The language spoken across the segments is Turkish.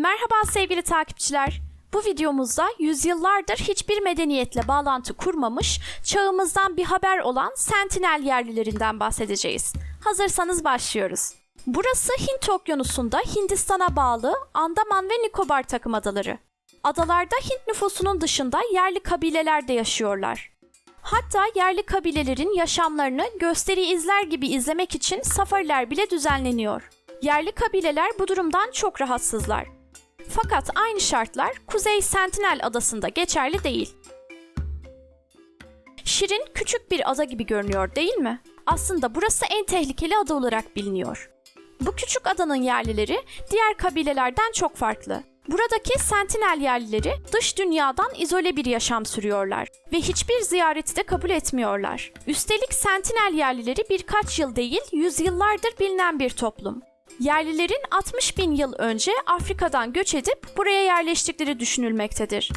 Merhaba sevgili takipçiler. Bu videomuzda yüzyıllardır hiçbir medeniyetle bağlantı kurmamış, çağımızdan bir haber olan Sentinel yerlilerinden bahsedeceğiz. Hazırsanız başlıyoruz. Burası Hint Okyanusu'nda Hindistan'a bağlı Andaman ve Nikobar takım adaları. Adalarda Hint nüfusunun dışında yerli kabileler de yaşıyorlar. Hatta yerli kabilelerin yaşamlarını gösteri izler gibi izlemek için safariler bile düzenleniyor. Yerli kabileler bu durumdan çok rahatsızlar. Fakat aynı şartlar Kuzey Sentinel adasında geçerli değil. Şirin küçük bir ada gibi görünüyor değil mi? Aslında burası en tehlikeli ada olarak biliniyor. Bu küçük adanın yerlileri diğer kabilelerden çok farklı. Buradaki Sentinel yerlileri dış dünyadan izole bir yaşam sürüyorlar ve hiçbir ziyareti de kabul etmiyorlar. Üstelik Sentinel yerlileri birkaç yıl değil, yüzyıllardır bilinen bir toplum. Yerlilerin 60 bin yıl önce Afrika'dan göç edip buraya yerleştikleri düşünülmektedir.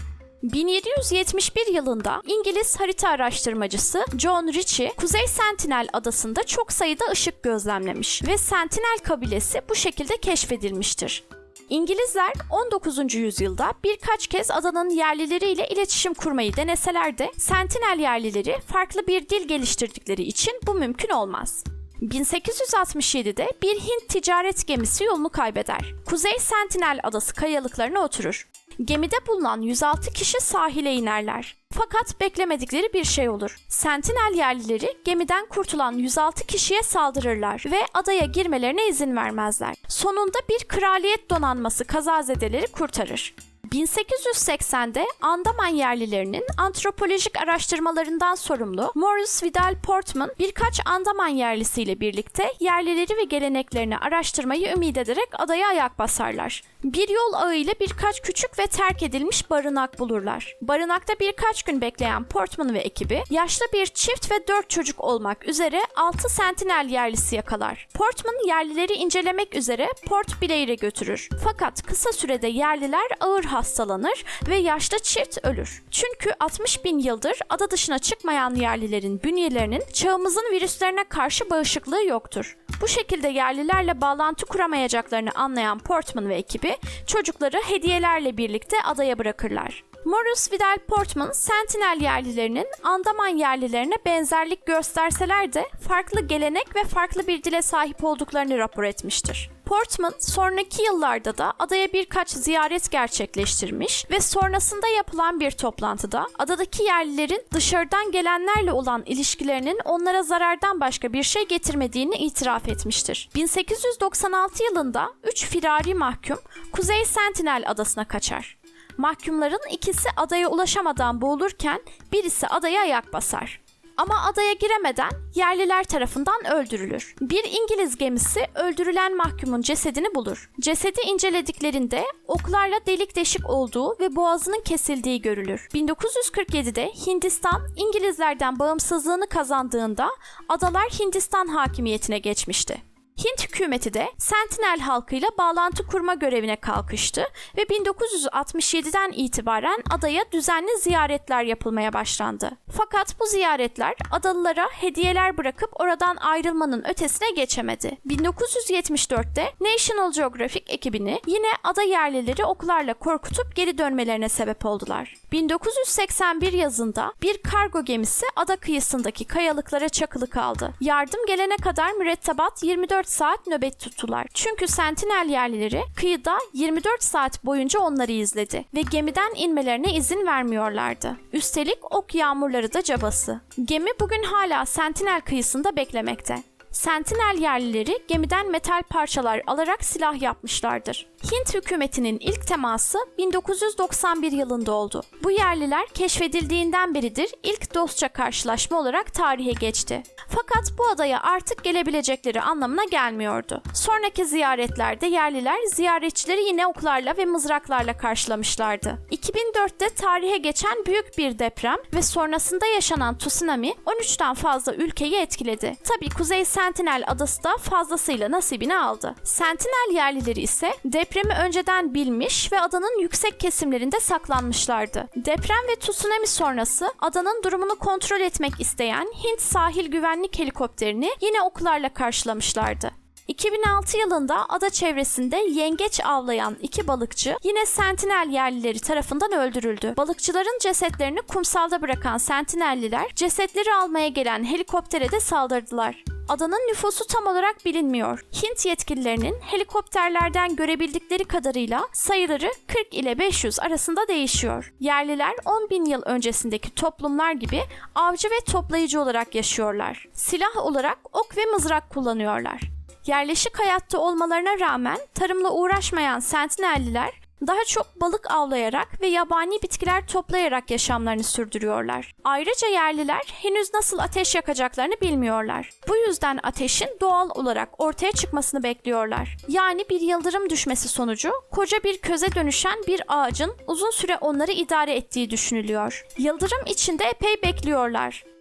1771 yılında İngiliz harita araştırmacısı John Ritchie, Kuzey Sentinel adasında çok sayıda ışık gözlemlemiş ve Sentinel kabilesi bu şekilde keşfedilmiştir. İngilizler 19. yüzyılda birkaç kez adanın yerlileriyle iletişim kurmayı deneseler de Sentinel yerlileri farklı bir dil geliştirdikleri için bu mümkün olmaz. 1867'de bir Hint ticaret gemisi yolunu kaybeder. Kuzey Sentinel adası kayalıklarına oturur. Gemide bulunan 106 kişi sahile inerler. Fakat beklemedikleri bir şey olur. Sentinel yerlileri gemiden kurtulan 106 kişiye saldırırlar ve adaya girmelerine izin vermezler. Sonunda bir kraliyet donanması kazazedeleri kurtarır. 1880'de Andaman yerlilerinin antropolojik araştırmalarından sorumlu Morris Vidal Portman birkaç Andaman yerlisiyle birlikte yerlileri ve geleneklerini araştırmayı ümit ederek adaya ayak basarlar. Bir yol ağıyla birkaç küçük ve terk edilmiş barınak bulurlar. Barınakta birkaç gün bekleyen Portman ve ekibi yaşlı bir çift ve dört çocuk olmak üzere 6 sentinel yerlisi yakalar. Portman yerlileri incelemek üzere Port Blair'e götürür. Fakat kısa sürede yerliler ağır hastalanır ve yaşlı çift ölür. Çünkü 60 bin yıldır ada dışına çıkmayan yerlilerin bünyelerinin çağımızın virüslerine karşı bağışıklığı yoktur. Bu şekilde yerlilerle bağlantı kuramayacaklarını anlayan Portman ve ekibi çocukları hediyelerle birlikte adaya bırakırlar. Morris Vidal Portman, Sentinel yerlilerinin Andaman yerlilerine benzerlik gösterseler de farklı gelenek ve farklı bir dile sahip olduklarını rapor etmiştir. Portman sonraki yıllarda da adaya birkaç ziyaret gerçekleştirmiş ve sonrasında yapılan bir toplantıda adadaki yerlilerin dışarıdan gelenlerle olan ilişkilerinin onlara zarardan başka bir şey getirmediğini itiraf etmiştir. 1896 yılında 3 firari mahkum Kuzey Sentinel adasına kaçar. Mahkumların ikisi adaya ulaşamadan boğulurken birisi adaya ayak basar. Ama adaya giremeden yerliler tarafından öldürülür. Bir İngiliz gemisi öldürülen mahkumun cesedini bulur. Cesedi incelediklerinde oklarla delik deşik olduğu ve boğazının kesildiği görülür. 1947'de Hindistan İngilizlerden bağımsızlığını kazandığında adalar Hindistan hakimiyetine geçmişti. Hint hükümeti de Sentinel halkıyla bağlantı kurma görevine kalkıştı ve 1967'den itibaren adaya düzenli ziyaretler yapılmaya başlandı. Fakat bu ziyaretler adalılara hediyeler bırakıp oradan ayrılmanın ötesine geçemedi. 1974'te National Geographic ekibini yine ada yerlileri oklarla korkutup geri dönmelerine sebep oldular. 1981 yazında bir kargo gemisi ada kıyısındaki kayalıklara çakılı kaldı. Yardım gelene kadar mürettebat 24 saat nöbet tuttular. Çünkü Sentinel yerlileri kıyıda 24 saat boyunca onları izledi ve gemiden inmelerine izin vermiyorlardı. Üstelik ok yağmurları da cabası. Gemi bugün hala Sentinel kıyısında beklemekte. Sentinel yerlileri gemiden metal parçalar alarak silah yapmışlardır. Hint hükümetinin ilk teması 1991 yılında oldu. Bu yerliler keşfedildiğinden beridir ilk dostça karşılaşma olarak tarihe geçti. Fakat bu adaya artık gelebilecekleri anlamına gelmiyordu. Sonraki ziyaretlerde yerliler ziyaretçileri yine oklarla ve mızraklarla karşılamışlardı. 2004'te tarihe geçen büyük bir deprem ve sonrasında yaşanan tsunami 13'ten fazla ülkeyi etkiledi. Tabi Kuzey Sentinel adası da fazlasıyla nasibini aldı. Sentinel yerlileri ise depremi önceden bilmiş ve adanın yüksek kesimlerinde saklanmışlardı. Deprem ve tsunami sonrası adanın durumunu kontrol etmek isteyen Hint sahil güvenlik helikopterini yine oklarla karşılamışlardı. 2006 yılında ada çevresinde yengeç avlayan iki balıkçı yine Sentinel yerlileri tarafından öldürüldü. Balıkçıların cesetlerini kumsalda bırakan Sentinelliler cesetleri almaya gelen helikoptere de saldırdılar. Adanın nüfusu tam olarak bilinmiyor. Hint yetkililerinin helikopterlerden görebildikleri kadarıyla sayıları 40 ile 500 arasında değişiyor. Yerliler 10 bin yıl öncesindeki toplumlar gibi avcı ve toplayıcı olarak yaşıyorlar. Silah olarak ok ve mızrak kullanıyorlar. Yerleşik hayatta olmalarına rağmen tarımla uğraşmayan Sentinelliler daha çok balık avlayarak ve yabani bitkiler toplayarak yaşamlarını sürdürüyorlar. Ayrıca yerliler henüz nasıl ateş yakacaklarını bilmiyorlar. Bu yüzden ateşin doğal olarak ortaya çıkmasını bekliyorlar. Yani bir yıldırım düşmesi sonucu koca bir köze dönüşen bir ağacın uzun süre onları idare ettiği düşünülüyor. Yıldırım içinde epey bekliyorlar.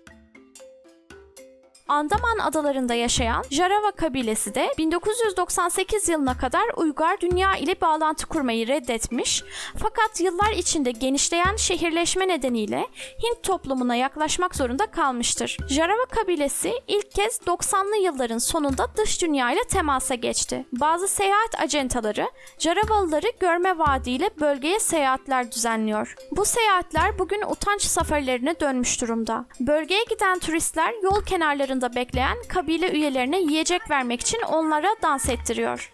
Andaman adalarında yaşayan Jarava kabilesi de 1998 yılına kadar Uygar dünya ile bağlantı kurmayı reddetmiş fakat yıllar içinde genişleyen şehirleşme nedeniyle Hint toplumuna yaklaşmak zorunda kalmıştır. Jarava kabilesi ilk kez 90'lı yılların sonunda dış dünya ile temasa geçti. Bazı seyahat acentaları Jaravalıları görme vaadiyle bölgeye seyahatler düzenliyor. Bu seyahatler bugün utanç safarilerine dönmüş durumda. Bölgeye giden turistler yol sofralarında bekleyen kabile üyelerine yiyecek vermek için onlara dans ettiriyor.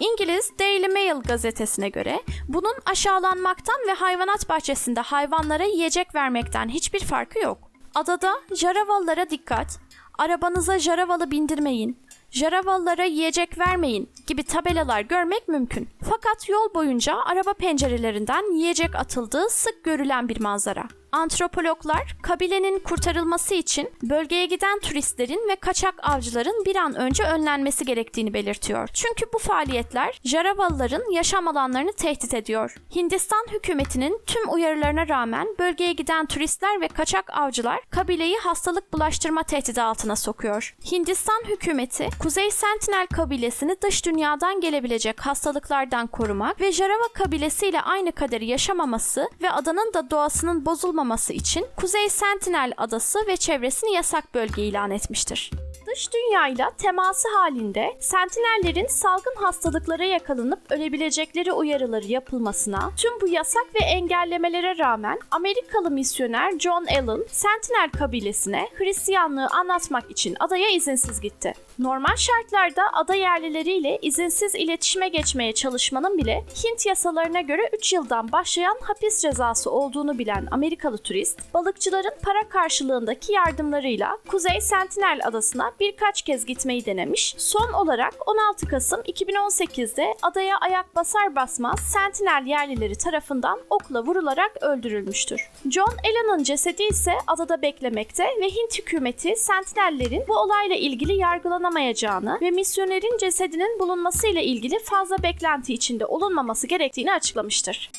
İngiliz Daily Mail gazetesine göre bunun aşağılanmaktan ve hayvanat bahçesinde hayvanlara yiyecek vermekten hiçbir farkı yok. Adada jaravallara dikkat, arabanıza jaravalı bindirmeyin, Jaravalılara yiyecek vermeyin gibi tabelalar görmek mümkün. Fakat yol boyunca araba pencerelerinden yiyecek atıldığı sık görülen bir manzara. Antropologlar kabilenin kurtarılması için bölgeye giden turistlerin ve kaçak avcıların bir an önce önlenmesi gerektiğini belirtiyor. Çünkü bu faaliyetler Jaravalıların yaşam alanlarını tehdit ediyor. Hindistan hükümetinin tüm uyarılarına rağmen bölgeye giden turistler ve kaçak avcılar kabileyi hastalık bulaştırma tehdidi altına sokuyor. Hindistan hükümeti Kuzey Sentinel kabilesini dış dünyadan gelebilecek hastalıklardan korumak ve Jarava kabilesiyle aynı kaderi yaşamaması ve adanın da doğasının bozulmaması için Kuzey Sentinel adası ve çevresini yasak bölge ilan etmiştir. Dış dünyayla teması halinde sentinellerin salgın hastalıklara yakalanıp ölebilecekleri uyarıları yapılmasına tüm bu yasak ve engellemelere rağmen Amerikalı misyoner John Allen Sentinel kabilesine Hristiyanlığı anlatmak için adaya izinsiz gitti. Normal şartlarda ada yerlileriyle izinsiz iletişime geçmeye çalışmanın bile Hint yasalarına göre 3 yıldan başlayan hapis cezası olduğunu bilen Amerikalı turist, balıkçıların para karşılığındaki yardımlarıyla Kuzey Sentinel adasına birkaç kez gitmeyi denemiş. Son olarak 16 Kasım 2018'de adaya ayak basar basmaz Sentinel yerlileri tarafından okla vurularak öldürülmüştür. John Allen'ın cesedi ise adada beklemekte ve Hint hükümeti Sentinellerin bu olayla ilgili yargılanamayacağını ve misyonerin cesedinin bulunmasıyla ilgili fazla beklenti içinde olunmaması gerektiğini açıklamıştır.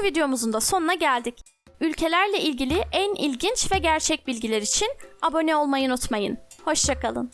Bu videomuzun da sonuna geldik. Ülkelerle ilgili en ilginç ve gerçek bilgiler için abone olmayı unutmayın. Hoşçakalın.